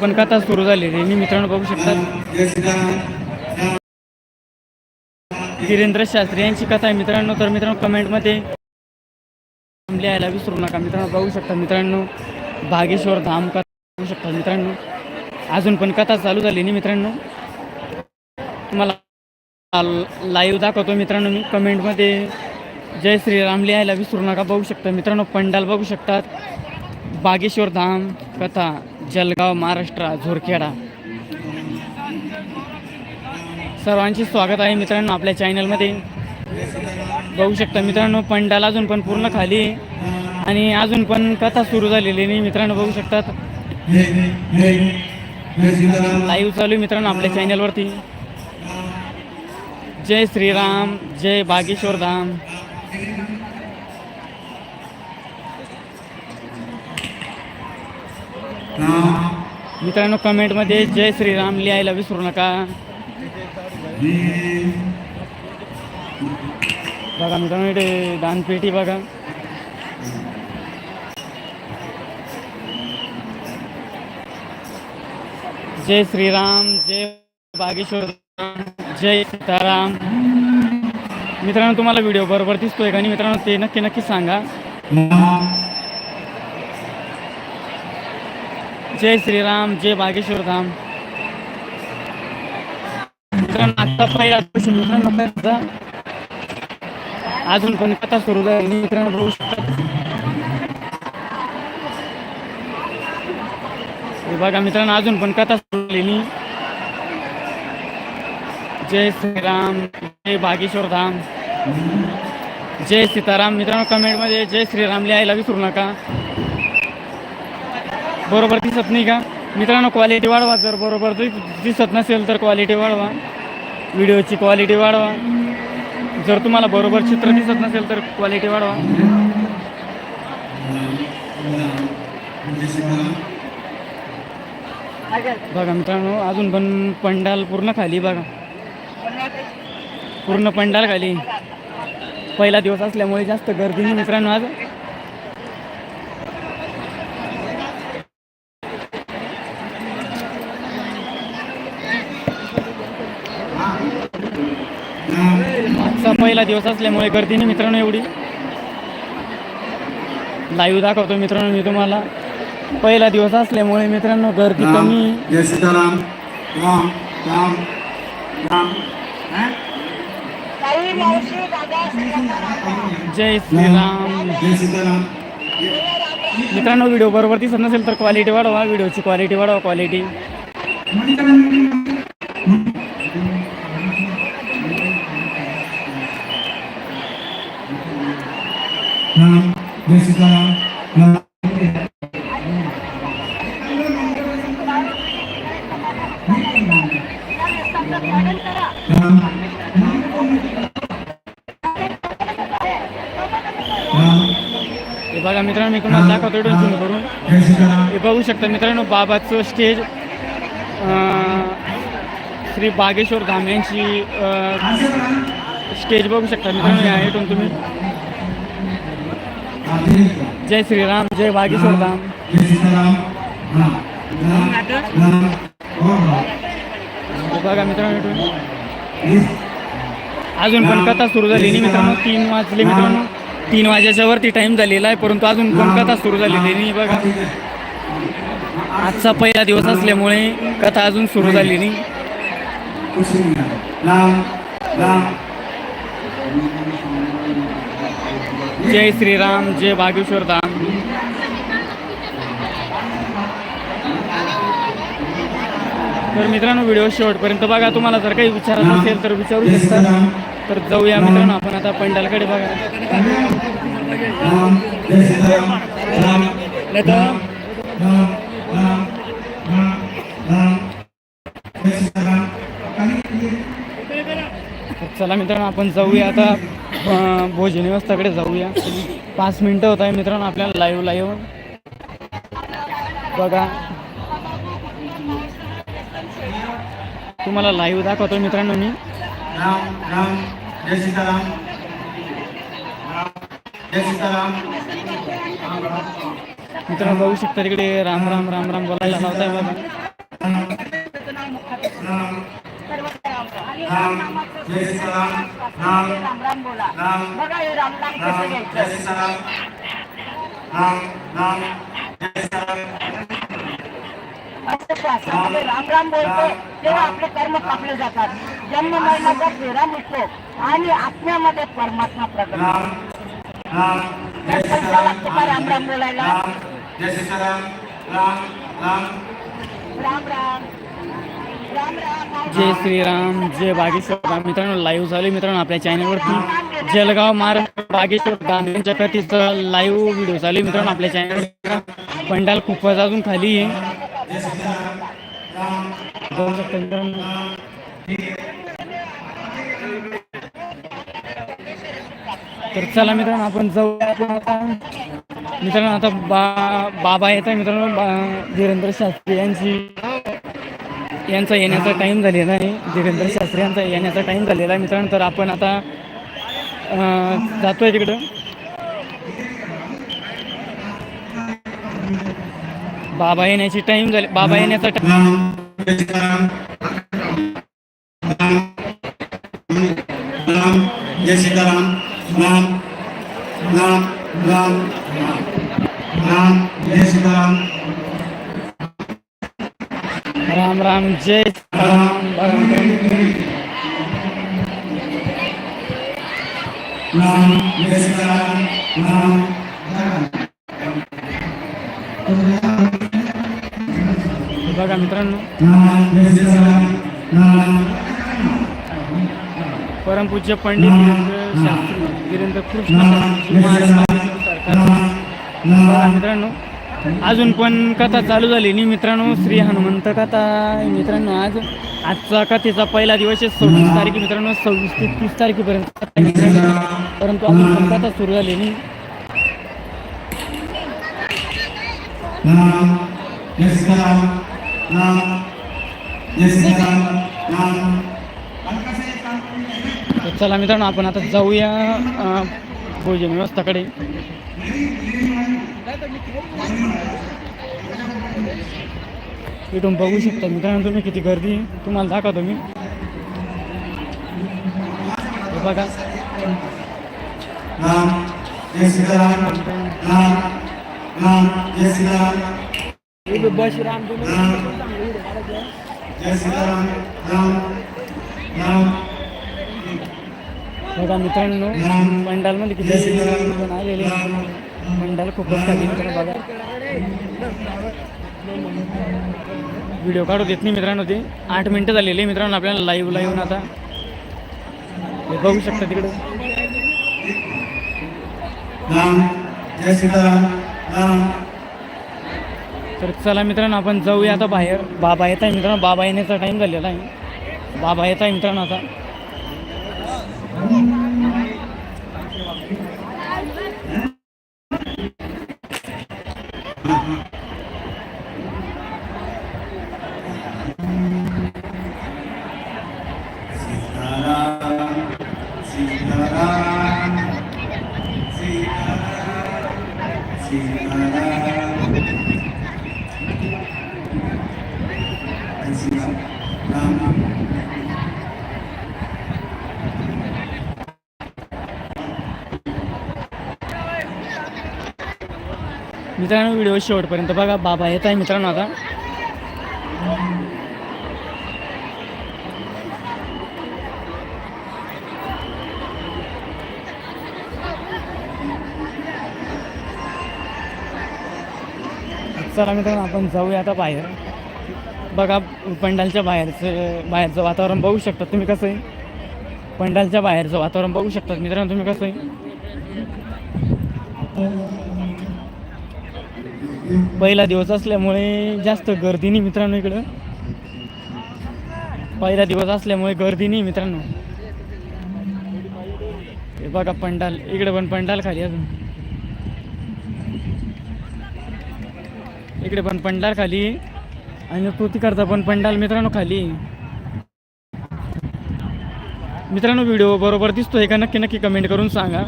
पण कथा सुरू झालेली रे. मी मित्रांनो बघू शकतात धीरेंद्र शास्त्री यांची कथा आहे मित्रांनो. तर मित्रांनो कमेंटमध्ये लिहायला विसरू नका. मित्रांनो बघू शकता मित्रांनो बागेश्वर धाम कथा बघू शकता मित्रांनो. अजून पण कथा चालू झाली नाही मित्रांनो. तुम्हाला लाईव्ह दाखवतो मित्रांनो मी. कमेंटमध्ये जय श्रीराम लिहायला विसरू नका. बघू शकता मित्रांनो पंडाल बघू शकतात. बागेश्वर धाम कथा. जलगाव महाराष्ट्र झोरखेडा. सर्वांचे स्वागत आहे मित्रांनो आपल्या चॅनलमध्ये. बघू शकता मित्रांनो पंडाल अजून पण पूर्ण खाली आणि अजून पण कथा सुरू झालेली नाही मित्रांनो बघू शकतात. लाईव्ह चालू मित्रांनो आपल्या चॅनलवरती. जय श्रीराम जय बागेश्वर धाम. मित्रांनो कमेंटमध्ये जय श्रीराम लिहायला विसरू नका. बघा मित्रांनो इथे दानपेटी बघा. जय श्रीराम जय बागेश्वर जय सीताराम. मित्रांनो तुम्हाला व्हिडिओ बरोबर दिसतोय का नाही? मित्रांनो ते नक्की नक्की सांगा. जय श्रीराम, जय बागेश्वर धाम। मित्रांनो आता पहिला कथा सुरू झाली मित्रांनो, बघू कथा सुरू झालेली. जय श्रीराम, जय बागेश्वर धाम. जय सीताराम. मित्रांनो कमेंटमध्ये जय श्रीराम लिहायला विसरू नका. बरोबर दिसत नाही का? मित्रांनो क्वालिटी वाढवा जर बरोबर दिसत नसेल तर क्वालिटी वाढवा. व्हिडिओची क्वालिटी वाढवा. जर तुम्हाला बरोबर चित्र दिसत नसेल तर क्वालिटी वाढवा. बघा मित्रांनो अजून पण पंडाल पूर्ण खाली बघा. पूर्ण पंडाल खाली. पहिला दिवस असल्यामुळे जास्त गर्दी नाही मित्रांनो आज. पहिला दिवस असल्यामुळे गर्दी नाही मित्रांनो एवढी लाईव्ह दाखवतो मित्रांनो मी तुम्हाला. पहिला दिवस असल्यामुळे मित्रांनो गर्दी कमी. जय सीताराम. जय श्रीराम जय सीताराम. मित्रांनो व्हिडिओ बरोबर दिसत नसेल तर क्वालिटी वाढवा. व्हिडिओची क्वालिटी वाढवा क्वालिटी राम जय सीताराम हे बघा मित्रांनो मी तुम्हाला दाखवतो डोळ्यातून करून. हे बघू शकता मित्रांनो बाबाचं स्टेज श्री बागेश्वर धाम यांची स्टेज बघू शकता मित्रांनो या इथून तुम्ही. जय श्रीराम जय बागेश्वर राम जय सीताराम राम बघा मित्रांनो अजून पण कथा सुरू झाली नाही मित्रांनो तीन वाजले मित्रांनो. तीन वाजेच्या वरती टाइम झालेला आहे परंतु अजून पण कथा सुरू झालेली नाही बघा. आजचा पहिला दिवस असल्यामुळे कथा अजून सुरू झाली नाही कुछ नहीं है. राम राम जय श्रीराम जय बागेश्वर धाम. तर मित्रांनो व्हिडिओ शेवटपर्यंत बघा. तुम्हाला जर काही विचारायचं असेल तर विचारू शकता. तर जाऊया मित्रांनो आपण आता पंडालकडे बघा. चला मित्रांनो आपण जाऊया आता. भोजन व्यवस्थाकडे जाऊया. पाच मिनटं होत आहे मित्रांनो आपल्याला लाईव्ह लाईव्ह बघा. तुम्हाला लाईव्ह दाखवतो मित्रांनो मी. राम राम जय सीताराम. जय सीताराम. मित्रांनो बघू शकता तिकडे राम राम राम राम बोलायला लावताय बघा. राम राम जय सीताराम राम राम राम जय सीताराम राम राम जय शास्त्रामध्ये राम राम बोलतो तेव्हा आपले कर्म कापले जातात. जन्म मरणाचा फेरा मिटतो आणि आत्म्यामध्ये परमात्मा प्रगट लागतं का राम राम बोलायला? राम राम राम राम. जय श्रीराम जय बागेश्वर धाम मित्रांनो लाईव्ह झाले मित्रांनो आपल्या चॅनलवरती जलगाव महाराष्ट्र बागेश्वर धाम यांच्या कथेचा लाईव्ह व्हिडिओ चालू मित्रांनो आपल्या चॅनल पंडाल खूपच अजून खाली आहे. तर चला मित्रांनो आपण जाऊ आता. मित्रांनो आता बा बाबा येत आहे मित्रांनो बा धीरेंद्र शास्त्री यांची. यांचा येण्याचा टाईम झालेला आहे. देवेंद्र शास्त्री यांचा येण्याचा टाईम झालेला आहे मित्रांनो. तर आपण आता जातोय तिकडं. बाबा येण्याची टाईम झाली. बाबा येण्याचा टाईम राम जय सीताराम राम जय सीताराम राम राम राम राम जय सीताराम राम राम जय बघा मित्रांनो परमपूज्य पंडित शास्त्री वीरेंद्र कृष्ण मित्रांनो अजून पण कथा चालू झाली. नी मित्रांनो श्री हनुमंत कथा. मित्रांनो आज आजचा कथेचा पहिला दिवस आहे. सव्वीस तारीख मित्रांनो सव्वीस ते तीस तारखेपर्यंत परंतु अजून पण कथा सुरू झाली नाही. चला मित्रांनो आपण आता जाऊया भोजन व्यवस्थाकडे. इथून बघू शकता मित्रांनो तुम्ही किती गर्दी. तुम्हाला दाखवतो मी. बघा. सीताराम. राम बघा मित्रांनो पंडालमध्ये किती आलेले पंडाल खूपच बघा. व्हिडिओ काढू देत नाही मित्रांनो ते. आठ मिनटं झालेली मित्रांनो आपल्याला लाईव्ह लाईव्ह आता. हे बघू शकता तिकडे. तर चला मित्रांनो आपण जाऊया आता बाहेर. बाबा येत आहे मित्रांनो बाबा येण्याचा टाईम झालेला आहे. बाबा येत आहे मित्रांनो आता सीताराम सीताराम सीताराम सीताराम जय सीताराम राम मित्रांनो व्हिडिओ शेवटपर्यंत बघा. बाबा येत आहे मित्रांनो आता. चला मित्रांनो आपण जाऊया आता बाहेर. बघा पंडालच्या बाहेरचं बाहेरचं वातावरण बघू शकतात तुम्ही कसं आहे. पंडालच्या बाहेरचं वातावरण बघू शकतात मित्रांनो तुम्ही कसं आहे. पहिला दिवस असल्यामुळे जास्त गर्दी नाही मित्रांनो इकडं. पहिला दिवस असल्यामुळे गर्दी नाही मित्रांनो. हे बघा पंडाल इकडे पण पंडाल खाली अजून. इकडे पण पंडाल खाली. आणि कृती करता पण पंडाल मित्रांनो खाली. मित्रांनो व्हिडिओ बरोबर दिसतोय का? नक्की नक्की कमेंट करून सांगा.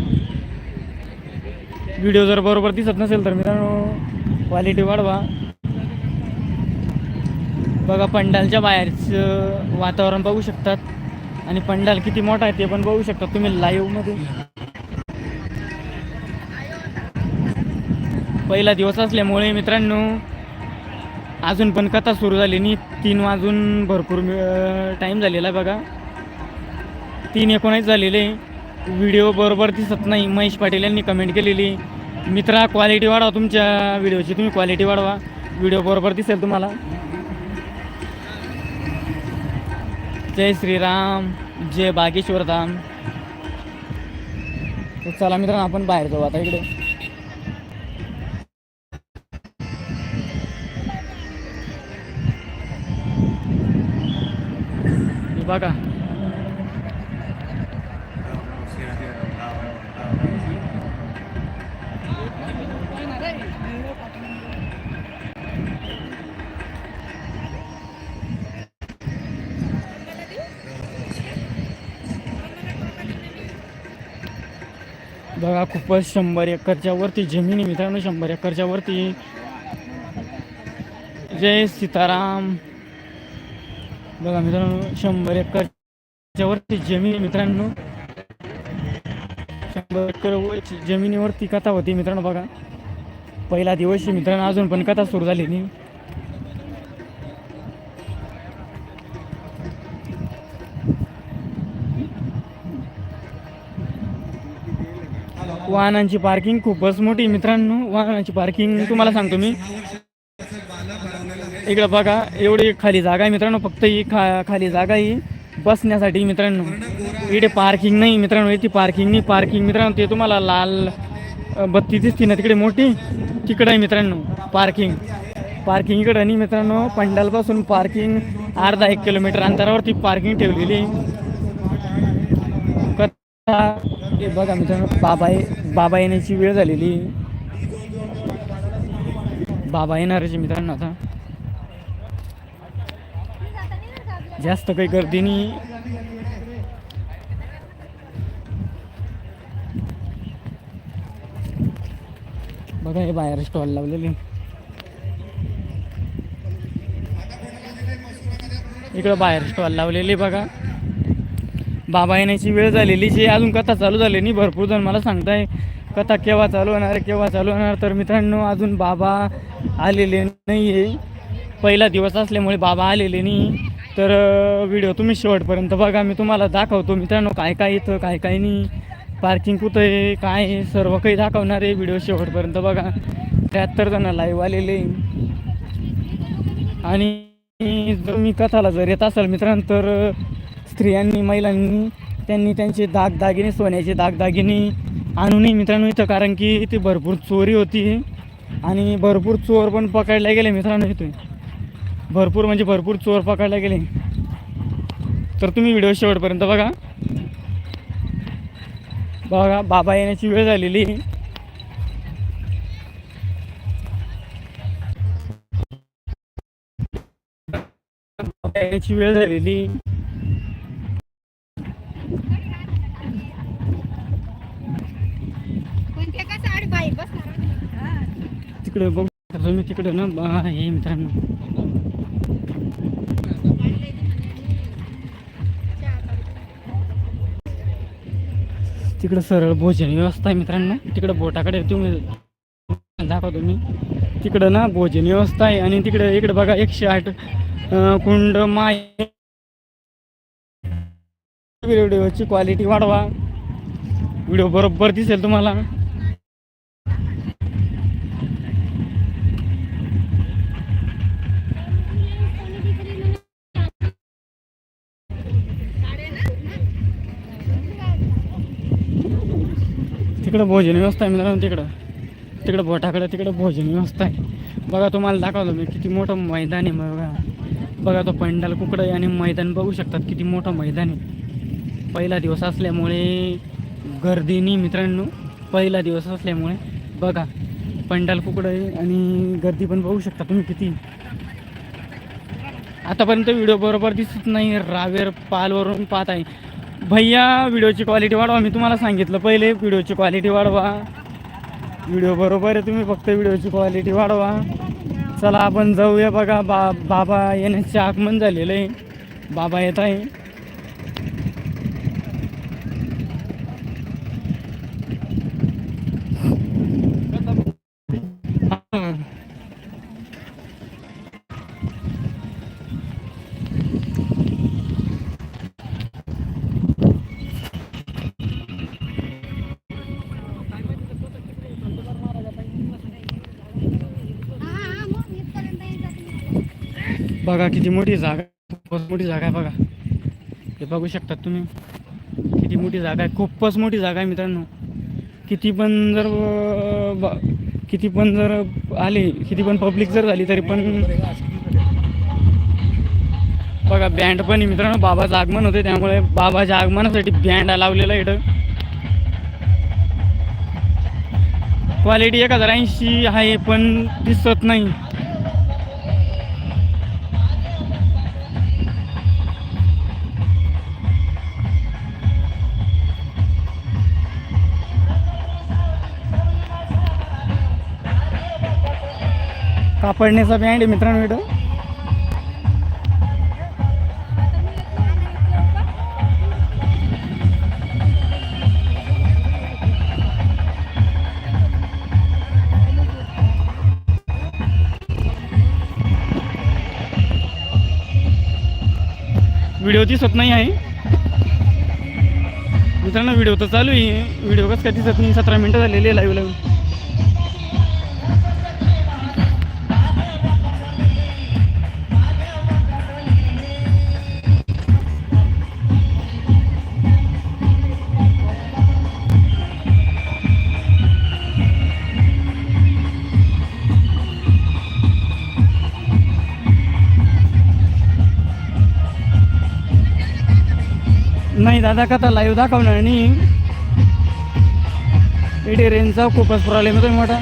व्हिडिओ जर बरोबर दिसत नसेल तर मित्रांनो क्वालिटी वाढवा. बघा पंडालच्या बाहेरचं वातावरण बघू शकतात. आणि पंडाल किती मोठा आहे ते पण बघू शकता तुम्ही लाईव्हमध्ये पहिला दिवस असल्यामुळे मित्रांनो अजून पण कथा सुरू झाली नाही. तीन वाजून भरपूर टाईम झालेला आहे बघा. तीन एकोणीस झालेले. व्हिडिओ बरोबर दिसत नाही. महेश पाटील यांनी कमेंट केलेली. मित्रा क्वालिटी वाढवा तुमच्या व्हिडिओची तुम्ही क्वालिटी वाढवा. व्हिडिओ बरोबर दिसेल तुम्हाला. जय श्रीराम. जय बागेश्वर धाम. तर चला मित्रांनो आपण बाहेर जाऊ आता इकडे. बघा. बघा खूपच शंभर एकरच्या वरती जमिनी मित्रांनो शंभर एकरच्या वरती. जय सीताराम. बघा मित्रांनो शंभर एकरच्या वरती जमीन मित्रांनो. शंभर एकर जमिनीवरती कथा होती मित्रांनो बघा. पहिला दिवस मित्रांनो अजून पण कथा सुरू झाली नाही. वाहनांची पार्किंग खूपच मोठी मित्रांनो वाहनांची पार्किंग तुम्हाला सांगतो मी. इकडं बघा एवढी खाली जागा आहे मित्रांनो फक्त ही खा खाली जागा ही बसण्यासाठी मित्रांनो इकडे पार्किंग नाही मित्रांनो इथे पार्किंग नाही. पार्किंग मित्रांनो ते तुम्हाला लाल बत्ती दिसते ना तिकडे मोठी? तिकडं आहे मित्रांनो पार्किंग. पार्किंग इकडं आणि मित्रांनो पंडालपासून पार्किंग अर्धा एक किलोमीटर अंतरावरती पार्किंग ठेवलेली आहे. हे बघा मित्रांनो बाबा बाबा येण्याची वेळ झालेली. बाबा येणारचे मित्रांनो आता. जास्त काही गर्दी नाही. बघा हे बाहेर स्टॉल लावलेले. इकडं बाहेर स्टॉल लावलेले बघा. बाबा येण्याची वेळ झालेली जी अजून कथा चालू झाली नाही भरपूर जण मला सांगताय कथा केव्हा चालू होणार केव्हा चालू होणार? तर मित्रांनो अजून बाबा आलेले नाही आहे पहिला दिवस असल्यामुळे बाबा आलेले नाही. तर व्हिडिओ तुम्ही शेवटपर्यंत बघा मी तुम्हाला दाखवतो मित्रांनो काय काय येतं काय काय नाही. पार्किंग कुठं आहे काय आहे सर्व काही दाखवणार आहे व्हिडिओ शेवटपर्यंत बघा. त्र्याहत्तर जण लाईव्ह आलेले. आणि जर मी कथाला जर येत असाल मित्रांनो तर स्त्रियांनी महिलांनी त्यांनी त्यांचे दागदागिने सोन्याचे दागदागिने आणू नये मित्रांनो इथं कारण की इथे भरपूर चोरी होती आणि भरपूर चोर पण पकडले गेले मित्रांनो इथे. भरपूर म्हणजे भरपूर चोर पकडले गेले. तर तुम्ही व्हिडिओ शेवटपर्यंत बघा. बघा बाबा येण्याची वेळ झालेली. बाबा येण्याची वेळ झालेली. तिकडे बघू. शकता तुम्ही तिकडे ना बा- हे मित्रांनो. तिकडं सरळ भोजन व्यवस्था आहे मित्रांनो. तिकडं बोटाकडे तुम्ही दाखवतो मी तिकडं ना भोजन व्यवस्था आहे आणि तिकडे इकडे बघा एकशे आठ कुंड माय. व्हिडिओची क्वालिटी वाढवा. व्हिडिओ बरोबर दिसेल तुम्हाला. तिकडं भोजन व्यवस्था आहे मित्रांनो तिकडं. तिकडं बोटाकडं तिकडं भोजन व्यवस्था आहे. बघा तुम्हाला दाखवलं मी किती मोठं मैदान आहे बघा. बघा तो पंडाल कुकडं आहे आणि मैदान बघू शकतात किती मोठं मैदान आहे. पहिला दिवस असल्यामुळे गर्दीनी मित्रांनो. पहिला दिवस असल्यामुळे बघा. पंडाल कुकडं आहे आणि गर्दी पण बघू शकता तुम्ही किती. आतापर्यंत व्हिडिओ बरोबर दिसत नाही. रावेर पालवरून पाहत आहे. भैया व्हिडिओची क्वालिटी वाढवा मी तुम्हाला सांगितलं. पहिले व्हिडिओची क्वालिटी वाढवा. व्हिडिओ बरोबर आहे तुम्ही फक्त व्हिडिओची क्वालिटी वाढवा. चला आपण जाऊया बघा. बा बाबा येण्याचे आगमन झालेलं आहे. बाबा येत आहे. बघा किती मोठी जागा खूपच मोठी जागा आहे बघा. हे बघू शकतात तुम्ही. किती मोठी जागा आहे. खूपच मोठी जागा आहे मित्रांनो. किती पण जर किती पण जर आले किती पण पब्लिक जर झाली तरी पण बघा बँड पण आहे मित्रांनो. बाबाचं आगमन होते. त्यामुळे बाबाच्या आगमनासाठी बँड लावलेला आहे इथं. क्वालिटी एक हजार ऐंशी आहे पण दिसत नाही. कापडण्याचा बँड आहे मित्रांनो इथं. व्हिडिओ दिसत नाही आहे. मित्रांनो व्हिडिओ तर चालू आहे. व्हिडिओ कसं काय दिसत नाही? सतरा मिनटं झालेली लाईव्ह लाईव्ह दादा कथा लाईव्ह दाखवणार नाही. इथे रेंजचा खूपच प्रॉब्लेम येतोय मोठा.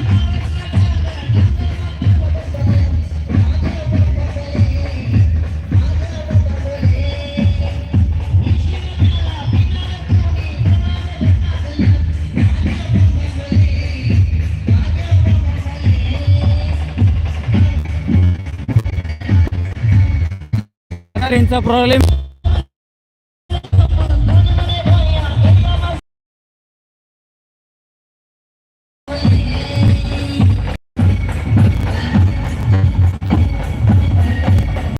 रेंजचा प्रॉब्लेम